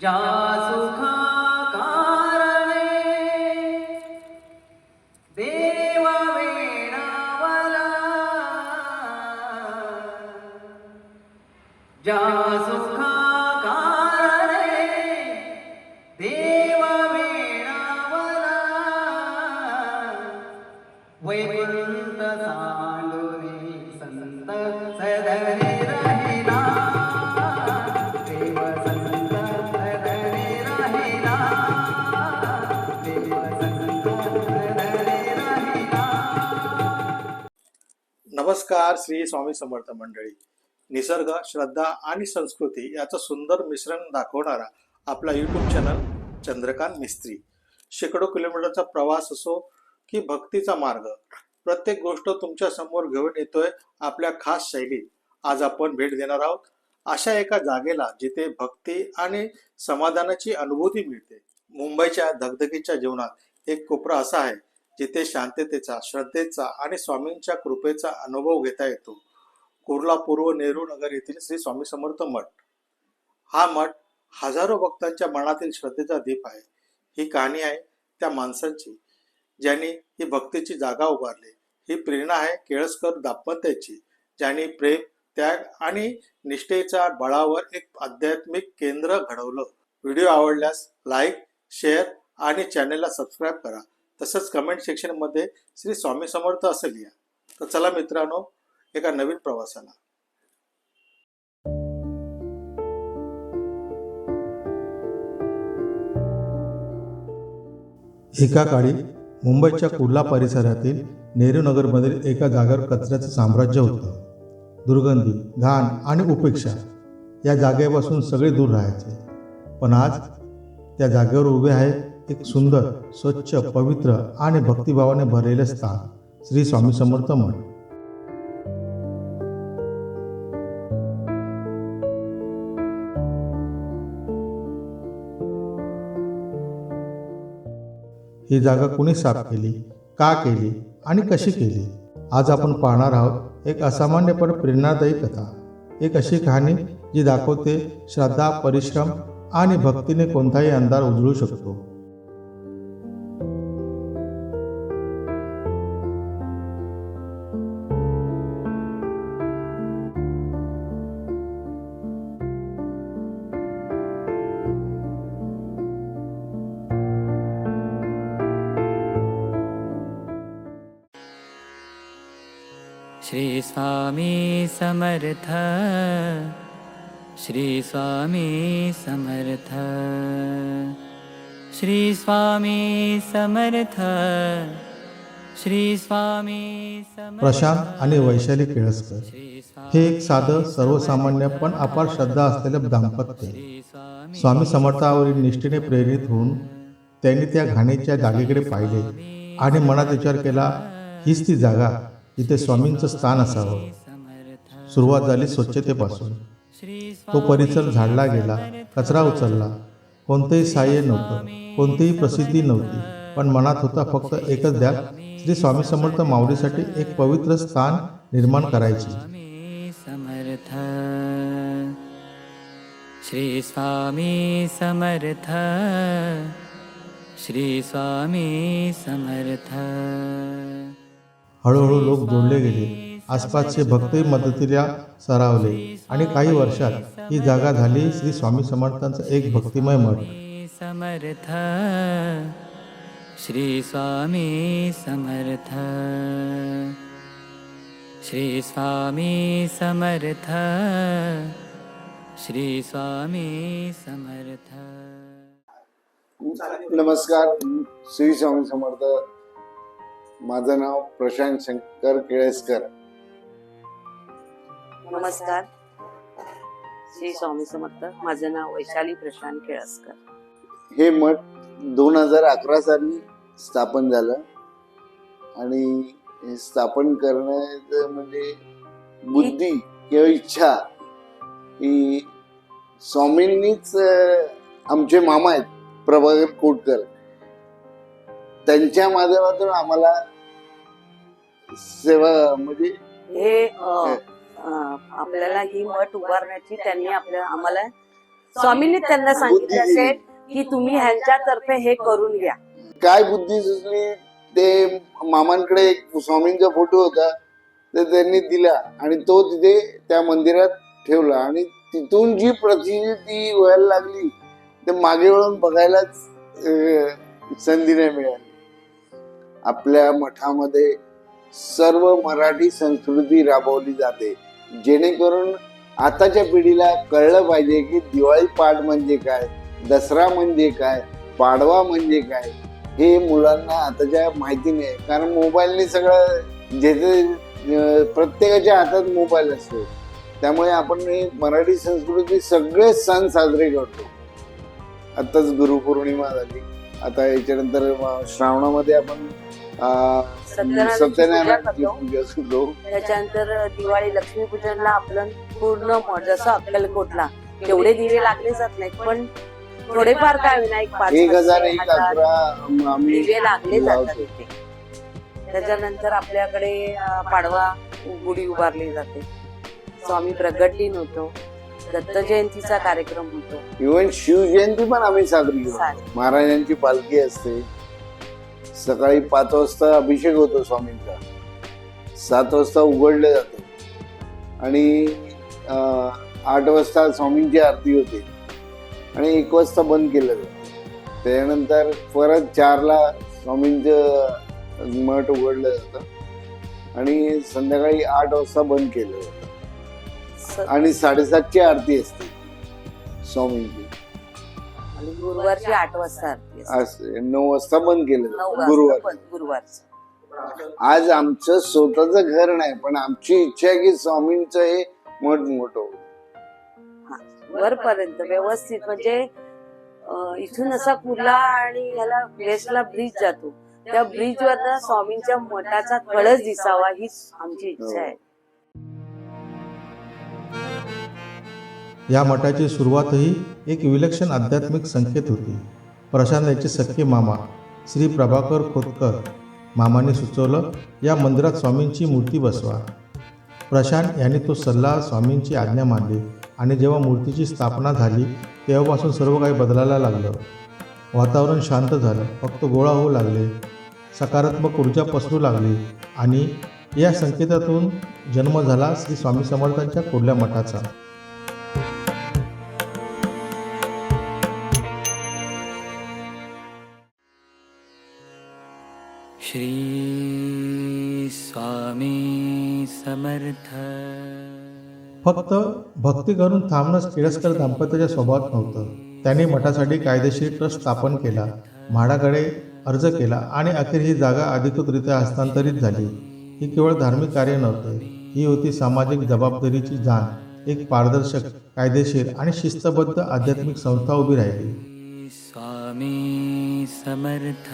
ज्या सुखा नमस्कार श्री स्वामी समर्थ मंडळी. निसर्ग श्रद्धा आणि संस्कृती याचं सुंदर मिश्रण दाखवणारा आपला यूट्यूब चॅनल चंद्रकांत मिस्त्री. शेकडो किलोमीटरचा प्रवास असो की भक्तीचा मार्ग प्रत्येक गोष्ट तुमच्यासमोर घेऊन येतोय आपल्या खास शैलीत. आज आपण भेट देणार आहोत अशा एका जागेला जिथे भक्ती आणि समाधानाची अनुभूती मिळते. मुंबईच्या धगधगीच्या जीवनात एक कोपरा असा आहे जिथे शांततेचा श्रद्धेचा आणि स्वामींच्या कृपेचा अनुभव घेता येतो. कुर्ला पूर्व नेहरू नगर येथील श्री स्वामी समर्थ मठ. हा मठ हजारो भक्तांच्या मनातील श्रद्धेचा दीप आहे. ही कहाणी आहे त्या माणसांची ज्यांनी ही भक्तीची जागा उभारली. ही प्रेरणा आहे केळसकर दाम्पत्याची ज्यांनी प्रेम त्याग आणि निष्ठेच्या बळावर एक आध्यात्मिक केंद्र घडवलं. व्हिडिओ आवडल्यास लाईक शेअर आणि चॅनेलला सबस्क्राईब करा. तसंच कमेंट सेक्शनमध्ये श्री स्वामी समर्थ असं लिहा. तर चला मित्रांनो एका नवीन प्रवासाला. एका काळी मुंबईच्या कुर्ला परिसरातील नेहरू नगरमधील एका जागेवर कचऱ्याचं साम्राज्य होतं. दुर्गंधी घाण आणि उपेक्षा या जागेपासून सगळे दूर राहायचे. पण आज त्या जागेवर उभे आहे एक सुंदर स्वच्छ पवित्र आणि भक्तिभावाने भरलेले स्थान. श्री स्वामी समर्थ मठ ही जागा कुणी साफ केली का केली आणि कशी केली? आज आपण पाहणार आहोत एक असामान्य पण प्रेरणादायी कथा. एक अशी कहाणी जी दाखवते श्रद्धा परिश्रम आणि भक्तीने कोणताही अंधार उजळू शकतो. श्री स्वामी समर्थ। श्री स्वामी समर्थ। श्री स्वामी समर्थ। श्री स्वामी समर्थ। प्रशांत आणि वैशाली केळसकर हे एक साधं सर्वसामान्य पण अपार श्रद्धा असलेले दाम्पत्य स्वामी स्वामी समर्थावरील निष्ठेने प्रेरित होऊन त्यांनी त्या घाणीच्या जागेकडे पाहिले आणि मनात विचार केला हीच ती जागा जिथे स्वामींचं स्थान असावं. सुरुवात झाली स्वच्छतेपासून. श्री तो परिसर झाडला गेला कचरा उचलला. कोणतंही सहाय्य नव्हतं कोणतीही प्रसिद्धी नव्हती. पण मनात होता फक्त एकच द्या श्री स्वामी समर्थ माऊलीसाठी एक पवित्र स्थान निर्माण करायचे. समर्थ श्री स्वामी समर्थ श्री स्वामी समर्थ. हळूहळू लोक जोडले गेले. आसपासचे भक्तही मदतीला सरावले. आणि काही वर्षात ही जागा झाली श्री स्वामी समर्थांचं एक भक्तिमय मठ. स्वामी समर्थ. श्री स्वामी समर्थ. श्री स्वामी समर्थ. श्री स्वामी समर्थ. नमस्कार श्री स्वामी समर्थ. माझं नाव प्रशांत शंकर केळेसकर. नमस्कार. श्री स्वामी समर्थ. माझं नाव वैशाली प्रशांत केळसकर. हे मठ दोन हजार अकरा साली स्थापन झालं. आणि हे स्थापन करण्याचं म्हणजे बुद्धी किंवा इच्छा ही स्वामींनीच आमचे मामा आहेत प्रभाकर कोटकर. त्यांच्या माध्यमातून आम्हाला सेवा म्हणजे हे अ, अ, आपल्याला ही मठ उभारण्याची त्यांनी आपल्या आम्हाला स्वामींनी त्यांना सांगितलं बुद्धी दिली. असेल की तुम्ही ह्यांच्यातर्फे हे करून घ्या. काय बुद्धी सुचली? ते मामांकडे एक स्वामींचा फोटो होता. ते त्यांनी दिला आणि तो तिथे त्या मंदिरात ठेवला. आणि तिथून जी प्रतिनिधी व्हायला लागली ते मागे वळून बघायलाच अं, संधी नाही मिळाली. आपल्या मठामध्ये सर्व मराठी संस्कृती राबवली जाते. जेणेकरून आताच्या पिढीला कळलं पाहिजे की दिवाळी पाठ म्हणजे काय दसरा म्हणजे काय पाडवा म्हणजे काय हे मुलांना आताच्या माहिती नाही. कारण मोबाईलने सगळं जेथे जे प्रत्येकाच्या हातात मोबाईल असतो. त्यामुळे आपण मराठी संस्कृती सगळे सण साजरे करतो. आताच गुरुपौर्णिमा झाली. आता याच्यानंतर श्रावणामध्ये आपण सत्यनारायणाची पूजा करतो. त्याच्यानंतर दिवाळी लक्ष्मीपूजनला आपलं पूर्ण जसं अक्कलकोटला तेवढे दिवे लागले जात नाहीत पण थोडेफार काय विनायक पाच एक हजार एक दिवे लागले जातात त्याच्यानंतर आपल्याकडे पाडवा गुढी उभारली जाते. स्वामी प्रगट दिन होतो दत्त जयंतीचा कार्यक्रम होतो. इव्हन शिवजयंती पण आम्ही साजरी. महाराजांची पालखी असते. सकाळी पाच वाजता अभिषेक होतो स्वामींचा. सात वाजता उघडले जाते. आणि आठ वाजता स्वामींची आरती होते. आणि एक वाजता बंद केलं जातं. त्याच्यानंतर परत चारला स्वामींचं मठ उघडलं जातं. आणि संध्याकाळी आठ वाजता बंद केलं जातं. आणि साडेसातची आरती असते स्वामींची. आणि गुरुवारची आठ वाजता आरती असते. असं नऊ वाजता बंद केलं नऊ जातं वाजता गुरुवार. पण गुरुवारचं. आज आमचं स्वतःचं घर नाही पण आमची इच्छा आहे की स्वामींचं हे मठ मोठं होईल. वरपर्यंत व्यवस्थित म्हणजे अं, इथून असा कुर्ला आणि याला वेस्टला ब्रिज जातो. त्या ब्रिज वर स्वामींच्या मठाचा कळस दिसावा हीच आमची इच्छा आहे. या मठाची सुरुवातही एक विलक्षण आध्यात्मिक संकेत होती. प्रशांत यांचे सख्खे मामा श्री प्रभाकर खोतकर मामाने सुचवलं या मंदिरात स्वामींची मूर्ती बसवा. प्रशांत यांनी तो सल्ला स्वामींची आज्ञा मानली आणि जेव्हा मूर्तीची स्थापना झाली तेव्हापासून सर्व काही बदलायला लागलं. वातावरण शांत झालं फक्त गोळा होऊ लागले सकारात्मक ऊर्जा पसरू लागली आणि या संकेतातून जन्म झाला श्री स्वामी समर्थांच्या कुर्ल्या मठाचा. श्री स्वामी समर्थ। फक्त भक्ती करून थांबणंच केळसकर दाम्पत्याच्या स्वभावात नव्हतं. त्यांनी मठासाठी कायदेशीर ट्रस्ट स्थापन केला म्हाडाकडे अर्ज केला आणि अखेर ही जागा अधिकृतरित्या हस्तांतरित झाली. ही केवळ धार्मिक कार्य नव्हते ही होती सामाजिक जबाबदारीची जाण. एक पारदर्शक कायदेशीर आणि शिस्तबद्ध आध्यात्मिक संस्था उभी राहिली. स्वामी समर्थ।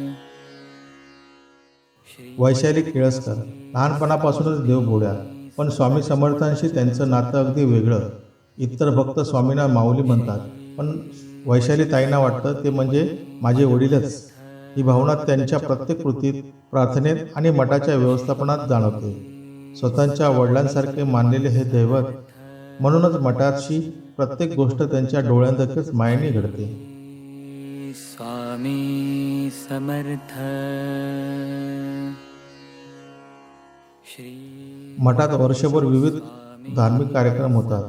वैशाली केळसकर लहानपणापासूनच देवभोड्या पण स्वामी समर्थांशी त्यांचं नातं अगदी वेगळं. इतर भक्त स्वामींना माऊली म्हणतात. पण वैशाली ताईंना वाटतं ते म्हणजे माझे वडीलच. ही भावना त्यांच्या प्रत्येक कृतीत प्रार्थनेत आणि मठाच्या व्यवस्थापनात जाणवते. स्वतःच्या वडिलांसारखे मानलेले हे दैवत म्हणूनच मठाशी प्रत्येक गोष्ट त्यांच्या डोळ्यांदेखील मायने घडते. स्वामी समर्थ. मठात वर्षभर विविध धार्मिक कार्यक्रम होतात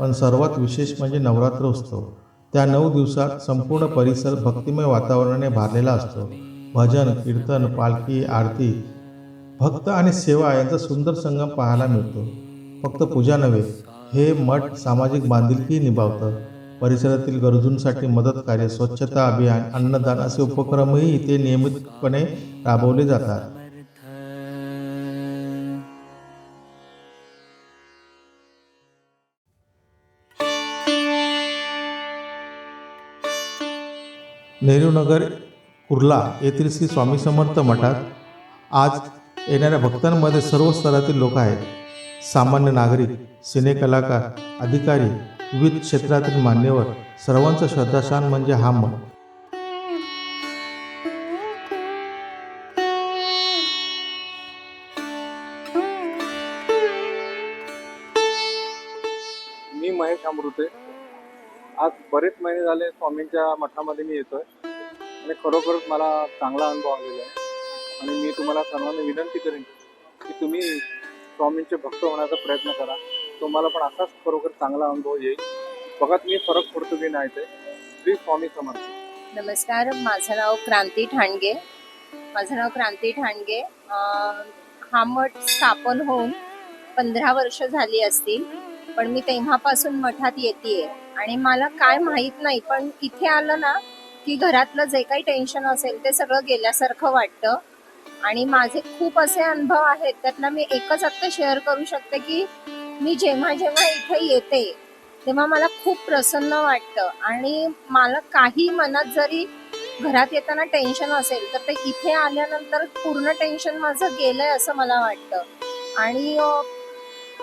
पण सर्वात विशेष म्हणजे नवरात्र उत्सव. त्या नऊ दिवसात संपूर्ण परिसर भक्तिमय वातावरणाने भारलेला असतो. भजन कीर्तन पालखी आरती भक्त आणि सेवा यांचा सुंदर संगम पाहायला मिळतो. फक्त पूजा नव्हे हे मठ सामाजिक बांधिलकीही निभावतं. परिसरातील गरजूंसाठी मदत कार्य स्वच्छता अभियान अन्नदान असे उपक्रमही इथे नियमितपणे राबवले जातात. नेहरूनगर कुर्ला येथील श्री स्वामी समर्थ मठात आज येणाऱ्या भक्तांमध्ये सर्व स्तरातील लोक आहेत. सामान्य नागरिक सिनेकलाकार अधिकारी विविध क्षेत्रातील मान्यवर सर्वांचं श्रद्धास्थान म्हणजे हा मठ. आज बरेच महिने झाले स्वामींच्या मठामध्ये मी येतोय. आणि खरोखरच मला चांगला अनुभव आलेला आहे. आणि मी तुम्हाला सर्वांना विनंती करेन की तुम्ही स्वामींचे भक्त होण्याचा प्रयत्न करा. तुम्हाला पण असाच खरोखर चांगला अनुभव येईल. बघा तुम्ही फरक पडतो की नाही ते. श्री स्वामी समर्थ. नमस्कार माझं नाव क्रांती ठाणगे. माझं नाव क्रांती ठाणगे. हा मठ स्थापन होऊन पंधरा वर्ष झाली असतील पण मी तेव्हापासून मठात येते आणि मला काय माहीत नाही पण इथे आलं ना की घरातलं जे काही टेन्शन असेल ते सगळं गेल्यासारखं वाटतं. आणि माझे खूप असे अनुभव आहेत त्यातला मी एकच आत्ता शेअर करू शकते की मी जेव्हा जेव्हा इथे येते तेव्हा मला खूप प्रसन्न वाटतं. आणि मला काही मनात जरी घरात येताना टेन्शन असेल तर ते इथे आल्यानंतर पूर्ण टेन्शन माझं गेलंय असं मला वाटतं. आणि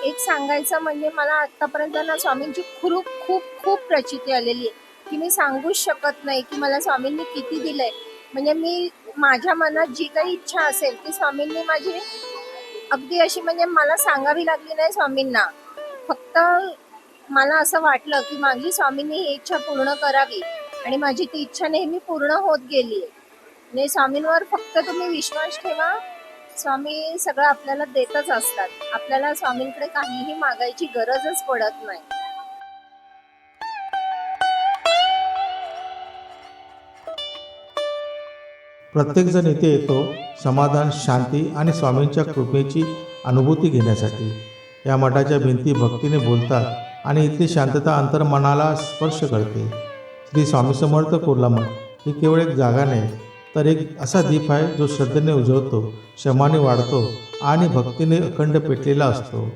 एक सांगायचं म्हणजे मला आतापर्यंत ना स्वामींची खूप खूप खूप प्रचिती आलेली आहे की मी सांगूच शकत नाही की मला स्वामींनी किती दिलंय. म्हणजे मी माझ्या मनात जी काही इच्छा असेल ती स्वामींनी माझी अगदी अशी म्हणजे मला सांगावी लागली नाही स्वामींना. फक्त मला असं वाटलं की माझी स्वामींनी ही इच्छा पूर्ण करावी आणि माझी ती इच्छा नेहमी पूर्ण होत गेली आहे. म्हणजे स्वामींवर फक्त तुम्ही विश्वास ठेवा. स्वामी सगळं आपल्याला देतच असतात. आपल्याला स्वामींकडे काहीही मागायची गरजच पडत नाही. प्रत्येकजण इथे येतो समाधान शांती आणि स्वामींच्या कृपेची अनुभूती घेण्यासाठी. या मठाच्या भिंती भक्तीने बोलतात आणि इथली शांतता अंतर्मनाला स्पर्श करते. श्री स्वामी समर्थ कुर्ला मठ ही केवळ एक जागा नाही तर एक असा दीप आहे जो श्रद्धेने उजवतो क्षमाने वाढतो आणि भक्तीने अखंड पेटलेला असतो.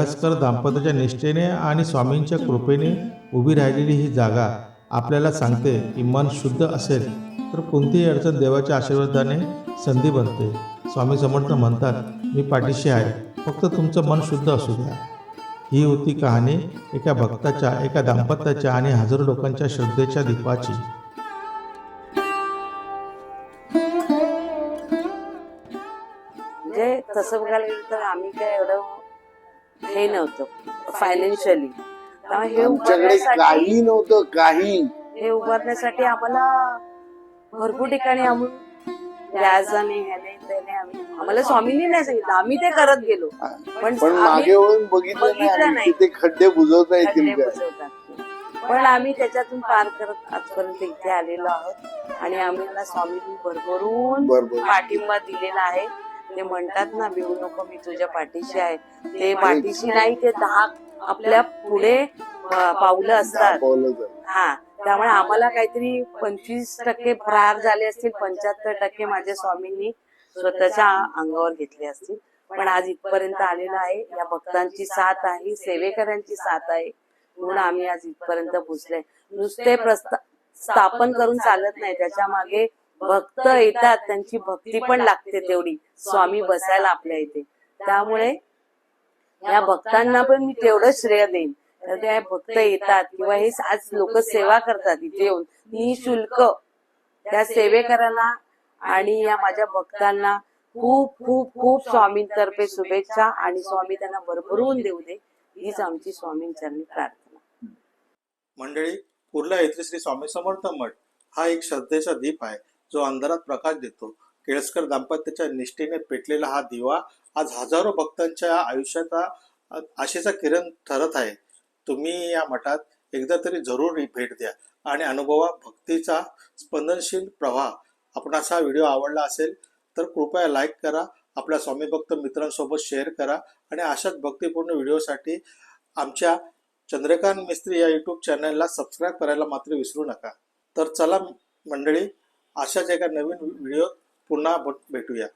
केळसकर दाम्पत्याच्या निष्ठेने आणि स्वामींच्या कृपेने उभी राहिलेली ही जागा आपल्याला सांगते की मन शुद्ध असेल तर कोणतीही अडचण देवाच्या आशीर्वादाने संधी बनते. स्वामी समर्थ म्हणतात मी पाठीशी आहे. फक्त तुमचं मन शुद्ध असू द्या. ही होती कहाणी एका भक्ताच्या एका दाम्पत्याच्या आणि हजारो लोकांच्या श्रद्धेच्या दीपाची. जे तसं बघायला गेलं तर आम्ही काय एवढं हे नव्हतं. फायनान्शियली हे आमच्याकडे उभारण्यासाठी काही नव्हतं काही. हे उभारण्यासाठी आम्हाला भरपूर ठिकाणी आम्ही व्याजाने ह्याने त्याने आम्ही आम्हाला स्वामींनी नाही सांगितलं. आम्ही ते करत गेलो. पण पण आम्ही मागे वळून बघितलं बघितलं नाही. तिथे खड्डे बुजवता येतील खड्डे का? बुजवतात. पण आम्ही त्याच्यातून पार करत आजपर्यंत इथे आलेलो आहोत. आणि आम्हाला स्वामींनी भरभरून बरोबर पाठिंबा दिलेला आहे. ते म्हणतात ना भिवू नको मी तुझ्या पाठीशी आहे. ते पाठीशी नाही ते दहा आपल्या पुढे पावलं असतात. हा त्यामुळे आम्हाला काहीतरी पंचवीस टक्के फरार झाले असतील पंच्याहत्तर टक्के माझ्या स्वामींनी स्वतःच्या अंगावर घेतले असतील. पण आज इथपर्यंत आलेलो आहे. या भक्तांची साथ आहे सेवेकरांची साथ आहे म्हणून आम्ही आज इथपर्यंत पोहोचले नुसते प्रस्ता स्थापन करून चालत नाही. त्याच्यामागे भक्त येतात त्यांची भक्ती पण लागते तेवढी. स्वामी बसायला आपल्या इथे. त्यामुळे या भक्तांना पण मी तेवढं श्रेय देईन. तर ते भक्त येतात किंवा हे आज लोक सेवा करतात इथे येऊन निशुल्क त्या सेवेकरांना आणि या माझ्या भक्तांना खूप खूप खूप स्वामींतर्फे शुभेच्छा आणि स्वामी त्यांना भरभरून देऊ दे. हीच आमची स्वामींचरणी प्रार्थना. मंडळी कुर्ला येथील श्री स्वामी समर्थ मठ हा एक श्रद्धेचा दीप आहे. जो अंधारात प्रकाश देतो. केळसकर दाम्पत्याच्या निष्ठेने पेटलेला हा दिवा आज हजारो भक्तांच्या आयुष्याचा आशेचा किरण ठरत आहे. तुम्ही या मठात एकदा तरी जरूर भेट द्या आणि अनुभवा भक्तीचा स्पंदनशील प्रवाह. आपणास हा व्हिडिओ आवडला असेल तर कृपया लाईक करा आपल्या स्वामी भक्त मित्रांसोबत शेअर करा आणि अशाच भक्तिपूर्ण व्हिडिओसाठी आमच्या चंद्रकांत मिस्त्री या यूट्यूब चॅनलला सबस्क्राईब करायला मात्र विसरू नका. तर चला मंडळी अशाच एका नवीन व्हिडिओ पुन्हा भेटूया.